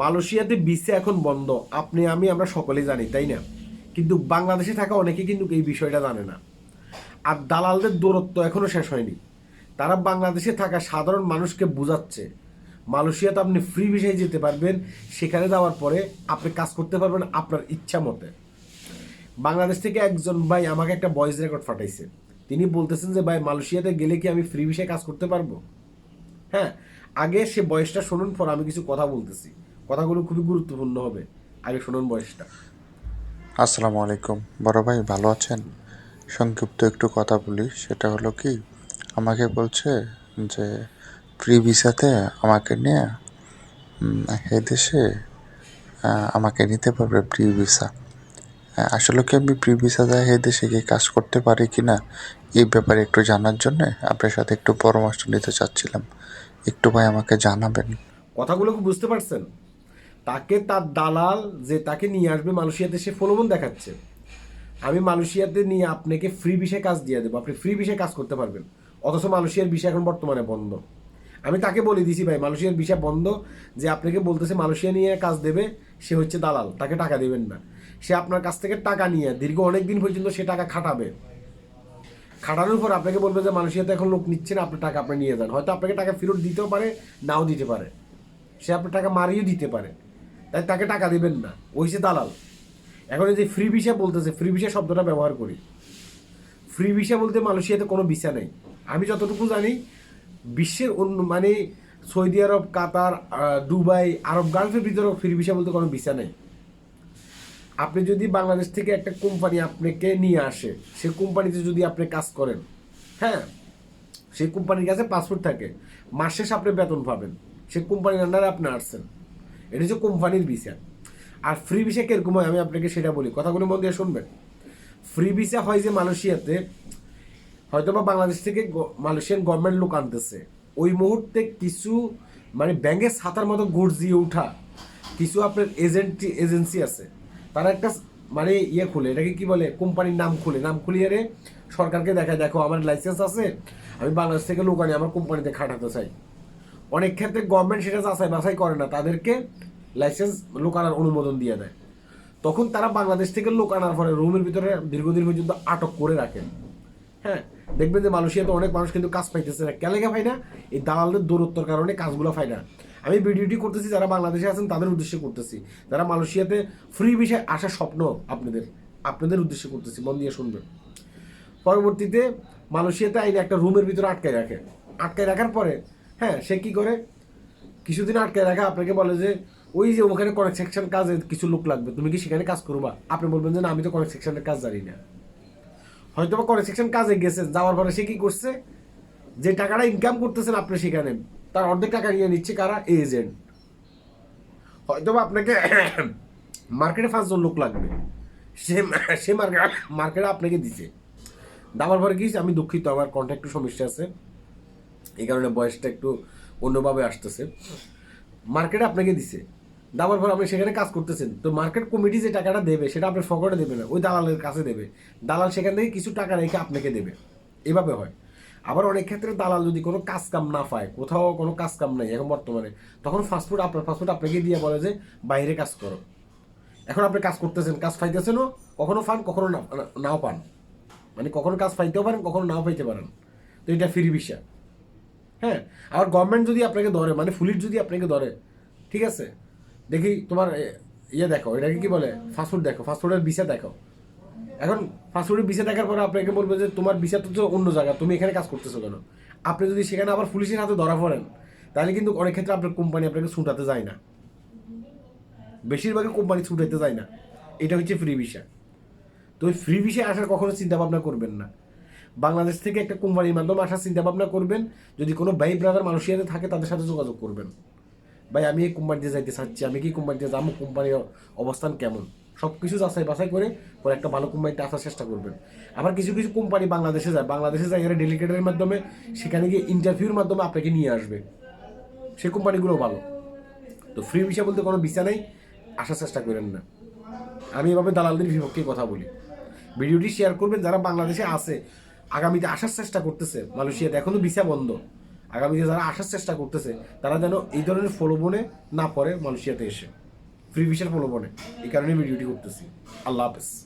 মালয়েশিয়াতে ভিসা এখন বন্ধ। আপনি, আমি, আমরা সকলেই জানি, তাই না? কিন্তু বাংলাদেশে থাকা অনেকে কিন্তু এই বিষয়টা জানে না। আর দালালদের দূরত্ব এখনও শেষ হয়নি। তারা বাংলাদেশে থাকা সাধারণ মানুষকে বোঝাচ্ছে। মালয়েশিয়াতে আপনি ফ্রি ভিসায় যেতে পারবেন, সেখানে যাওয়ার পরে আপনি কাজ করতে পারবেন আপনার ইচ্ছা মতে। বাংলাদেশ থেকে একজন ভাই আমাকে একটা ভয়েস রেকর্ড পাঠাইছে। তিনি বলতেছেন যে, ভাই, মালয়েশিয়াতে গেলে কি আমি ফ্রি ভিসায় কাজ করতে পারব? হ্যাঁ আগে সে বয়সটা শুনুন, পর আমি কিছু কথা বলতেছি। কথাগুলো খুবই গুরুত্বপূর্ণ হবে। আগে শুনুন বয়সটা। আসসালামু আলাইকুম। বড় ভাই ভালো আছেন? সংক্ষিপ্ত একটু কথা বলি। সেটা হলো কি আমাকে বলছে যে প্রি ভিসাতে আমাকে নিয়ে এই দেশে আমাকে নিতে পারবে প্রি ভিসা। আসলে কি আমি প্রি ভিসাতে এই দেশে গিয়ে কাজ করতে পারি কি না এই ব্যাপারে একটু জানার জন্য আপনার সাথে একটু পরামর্শ নিতে চাচ্ছিলাম। একটু ভাই আমাকে জানাবেন। কথাগুলো কি বুঝতে পারছেন? তাকে তার দালাল যে তাকে নিয়ে আসবে মালয়েশিয়াতে, সে ফলোমন দেখাচ্ছে। আমি মালয়েশিয়াতে নিয়ে আপনাকে ফ্রি বিষয়ে কাজ দিয়ে দেবো। আপনি ফ্রি বিষয়ে কাজ করতে পারবেন। অথচ মালয়েশিয়ার বিষয় এখন বর্তমানে বন্ধ। আমি তাকে বলে দিছি, ভাই, মালয়েশিয়ার বিষয় বন্ধ। যে আপনাকে বলতেছে মালয়েশিয়া নিয়ে কাজ দেবে, সে হচ্ছে দালাল। তাকে টাকা দেবেন না। সে আপনার কাছ থেকে টাকা নিয়ে, দীর্ঘ অনেক দিন পর্যন্ত সে টাকা খাটাবে। খাটানোর পর আপনাকে বলবে যে, মালয়েশিয়াতে এখন লোক নিচ্ছে না আপনার টাকা আপনি নিয়ে যান। হয়তো আপনাকে টাকা ফেরত দিতেও পারে, নাও দিতে পারে। সে আপনার টাকা মারিয়ে দিতে পারে। তাই তাকে টাকা দিবেন না। ওই যে দালাল। এখন এই যে ফ্রি ভিসা বলতেছে ফ্রি ভিসা শব্দটা ব্যবহার করি। ফ্রি ভিসা বলতে মালয়েশিয়াতে কোনো ভিসা নেই। আমি যতটুকু জানি, বিশ্বের অন্য মানে সৌদি আরব, কাতার দুবাই, আরব গালফের ভিতরেও ফ্রি ভিসা বলতে কোনো ভিসা নেই। আপনি যদি বাংলাদেশ থেকে একটা কোম্পানি আপনাকে নিয়ে আসে, সে কোম্পানিতে যদি আপনি কাজ করেন হ্যাঁ সেই কোম্পানির কাছে পাসপোর্ট থাকে, মাস শেষ আপনি বেতন পাবেন। সে কোম্পানির আন্ডারে আপনি আসছেন। এটা হচ্ছে কোম্পানির ভিসা। আর ফ্রি ভিসা কীরকম হয় আমি আপনাকে সেটা বলি। কথাগুলো মন দিয়ে শুনবেন। ফ্রি ভিসা হয় যে মালয়েশিয়াতে হয়তো বা বাংলাদেশ থেকে মালয়েশিয়ান গভর্নমেন্ট লোক আনতেছে। ওই মুহূর্তে কিছু মানে ব্যাংকের ছাতার মতো দিয়ে উঠা কিছু আপনার এজেন্ট এজেন্সি আছে। তারা একটা মানে ইয়ে খুলে, এটাকে কি বলে? কোম্পানির নাম খুলে। নাম খুলিয়ে রে সরকারকে দেখায়, দেখো আমার লাইসেন্স আছে, আমি বাংলাদেশ থেকে লোক আনি, আমার কোম্পানিতে খাটাতে চাই। অনেক ক্ষেত্রে গভর্নমেন্ট সেটা যাচাই বাছাই করে না। তাদেরকে লাইসেন্স লোক আনার অনুমোদন দিয়ে দেয়। তখন তারা বাংলাদেশ থেকে লোক আনার পরে রুমের ভিতরে দীর্ঘদিন পর্যন্ত আটক করে রাখেন হ্যাঁ দেখবেন যে মালয়েশিয়াতে অনেক মানুষ কিন্তু কাজ পাইতেছে না। কেলেকে পাই না এই দালালদের দূরত্বর কারণে কাজগুলো পায় না আমি ভিডিওটি করতেছি, যারা বাংলাদেশে আছেন তাদের উদ্দেশ্যে করতেছি। যারা মালয়েশিয়াতে ফ্রি বিষয়ে আসার স্বপ্ন আপনাদের আপনাদের উদ্দেশ্যে করতেছি, মন দিয়ে শুনবেন। পরবর্তীতে মালয়েশিয়াতে আইনে একটা রুমের ভিতরে আটকায় রাখে। আটকায় রাখার পরে হ্যাঁ সে কি করে? কিছুদিন আটকায় রাখা, আপনাকে বলে যে ওই যে ওখানে কনস্ট্রাকশন কাজে কিছু লোক লাগবে, তুমি কি সেখানে কাজ করবা? আপনি বলবেন যে না, আমি তো কনস্ট্রাকশনের কাজ জানি না। হয়তো বা কনস্ট্রাকশন কাজে গেছে যাওয়ার পরে সে কি করছে? যে টাকাটা ইনকাম করতেছেন আপনি সেখানে, তার অর্ধেক টাকা নিয়ে নিচ্ছে কারা? এজেন্ট হয়তো বা আপনাকে মার্কেটে পাঁচজন লোক লাগবে, সে সে মার্কেট মার্কেটে আপনাকে দিছে। দেওয়ার পরে কি আমি দুঃখিত, আমার কন্ট্যাক্ট একটু সমস্যা আছে। এই কারণে বয়সটা একটু অন্যভাবে আসতেছে। মার্কেটে আপনাকে দিছে। দেওয়ার পর আপনি সেখানে কাজ করতেছেন, তো মার্কেট কমিটি যে টাকাটা দেবে সেটা আপনার ফকটে দেবে না, ওই দালালের কাছে দেবে। দালাল সেখান থেকে কিছু টাকা রেখে আপনাকে দেবে। এভাবে হয়। আবার অনেক ক্ষেত্রে দালাল যদি কোনো কাজ কাম না পায়, কোথাও কোনো কাজ কাম নাই, এখন বর্তমানে, তখন ফাস্টফুড আপনার ফাস্টফুড আপনাকে দিয়ে বলে যে, বাইরে কাজ করো। এখন আপনি কাজ করতেছেন, কাজ পাইতেছেনও, কখনো পান, কখনো নাও পান। মানে কখনো কাজ পাইতেও পারেন, কখনো নাও পাইতে পারেন। তো এটা ফ্রি বিষয়। হ্যাঁ? আবার গভর্নমেন্ট যদি আপনাকে ধরে মানে পুলিশ যদি আপনাকে ধরে, ঠিক আছে? দেখি তোমার ইয়ে দেখো, এটাকে কি বলে? ফাস্টফুড দেখো ফাস্টফুডের ভিসা দেখো। এখন ফাস্টফুডের ভিসা দেখার পরে আপনাকে বলবে যে তোমার ভিসা তো অন্য জায়গা, তুমি এখানে কাজ করতেছো কেন? আপনি যদি সেখানে আবার পুলিশের হাতে ধরা পড়েন, তাহলে কিন্তু অনেক ক্ষেত্রে আপনার কোম্পানি আপনাকে ছুটাতে যায় না। বেশিরভাগই কোম্পানি ছুটাতে যায় না। এটা হচ্ছে ফ্রি ভিসা তো ওই ফ্রি ভিসায় আসার কখনো চিন্তা ভাবনা করবেন না। বাংলাদেশ থেকে একটা কোম্পানির মাধ্যমে আসার চিন্তা ভাবনা করবেন, যদি কোনো ভাই ব্রাদার মালয়েশিয়াতে থাকে, তাদের সাথে যোগাযোগ করবেন। ভাই, আমি এই কোম্পানিতে যাইতে চাচ্ছি, আমি কি কোম্পানিতে যাব, কোম্পানির অবস্থান কেমন? সব কিছু যাচাই বাছাই করে পরে একটা ভালো কোম্পানিতে আসার চেষ্টা করবেন। আবার কিছু কিছু কোম্পানি বাংলাদেশে যায় বাংলাদেশে যায় এরা ডেলিগেটের মাধ্যমে, সেখানে গিয়ে ইন্টারভিউর মাধ্যমে আপনাকে নিয়ে আসবে। সেই কোম্পানিগুলো ভালো। তো ফ্রি ভিসা বলতে কোনো ভিসা নেই, আসার চেষ্টা করেন না। আমি এভাবে দালালদের বিপক্ষে কথা বলি। ভিডিওটি শেয়ার করবেন, যারা বাংলাদেশে আছে, আগামীতে আসার চেষ্টা করতেছে, মালয়েশিয়াতে এখনও ভিসা বন্ধ। আগামীতে যারা আসার চেষ্টা করতেছে, তারা যেন এই ধরনের প্রলোভনে না পড়ে মালয়েশিয়াতে এসে। ফ্রি ভিসার প্রলোভনে। এই কারণে ভিডিওটি করতেছি। আল্লাহ হাফেজ।